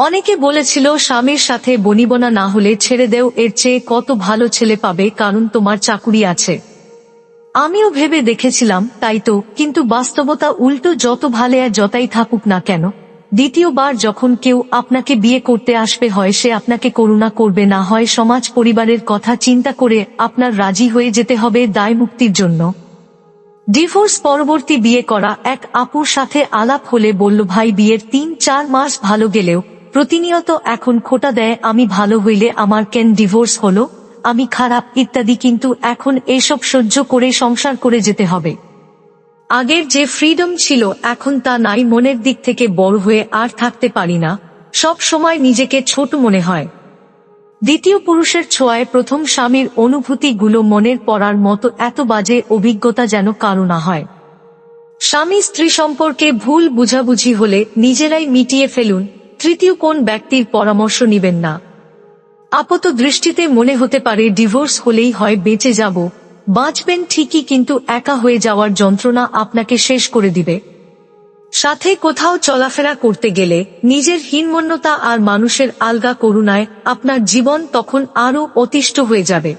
অনেকে বলেছিল, স্বামীর সাথে বনিবনা না হলে ছেড়ে দেও, এর চেয়ে কত ভালো ছেলে পাবে, কারণ তোমার চাকুরি আছে। আমিও ভেবে দেখেছিলাম, তাই তো, কিন্তু বাস্তবতা উল্টো, যত ভালে আর যতাই থাকুক না কেন। দ্বিতীয়বার যখন কেউ আপনাকে বিয়ে করতে আসবে, হয় সে আপনাকে করুণা করবে, না হয় সমাজ পরিবারের কথা চিন্তা করে আপনার রাজি হয়ে যেতে হবে দায় মুক্তির জন্য। ডিভোর্স পরবর্তী বিয়ে করা এক আপুর সাথে আলাপ হলে বলল, ভাই, বিয়ের তিন চার মাস ভালো গেলেও প্রতিনিয়ত এখন খোটা দেয়, আমি ভালো হইলে আমার কেন ডিভোর্স হলো? আমি খারাপ, ইত্যাদি, কিন্তু এখন এসব সহ্য করে সংসার করে যেতে হবে। আগের যে ফ্রিডম ছিল, এখন তা নাই, মনের দিক থেকে বড় হয়ে আর থাকতে পারি না। সব সময় নিজেকে ছোট মনে হয়। দ্বিতীয় পুরুষের ছোঁয়ায় প্রথম স্বামীর অনুভূতিগুলো মনের পড়ার মতো এত বাজে অভিজ্ঞতা যেন কারও না হয়। স্বামী স্ত্রী সম্পর্কে ভুল বুঝাবুঝি হলে নিজেরাই মিটিয়ে ফেলুন তৃতীয় কোন ব্যক্তির পরামর্শ নিবেন না? আপাত দৃষ্টিতে মনে হতে পারে ডিভোর্স হলেই হয় বেঁচে যাব। বাঁচবেন ঠিকই কিন্তু একা হয়ে যাওয়ার যন্ত্রণা আপনাকে শেষ করে দিবে। সাথে কোথাও চলাফেরা করতে গেলে নিজের হীনমন্যতা আর মানুষের আলগা করুণায় আপনার জীবন তখন আরও অতিষ্ঠ হয়ে যাবে।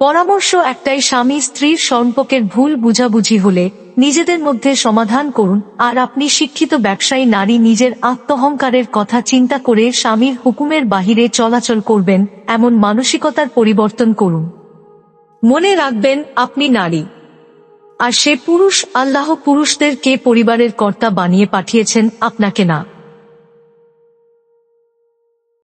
পরামর্শ একটাই, স্বামী স্ত্রীর সম্পর্কের ভুল বুঝাবুঝি হলে নিজেদের মধ্যে সমাধান করুন। আর আপনি শিক্ষিত ব্যবসায়ী, নারী নিজের আত্মহংকারের কথা চিন্তা করে স্বামীর হুকুমের বাহিরে চলাচল করবেন, এমন মানসিকতার পরিবর্তন করুন। মনে রাখবেন, আপনি নারী। আর সে পুরুষ, আল্লাহ পুরুষদেরকে পরিবারের কর্তা বানিয়ে পাঠিয়েছেন, আপনাকে না।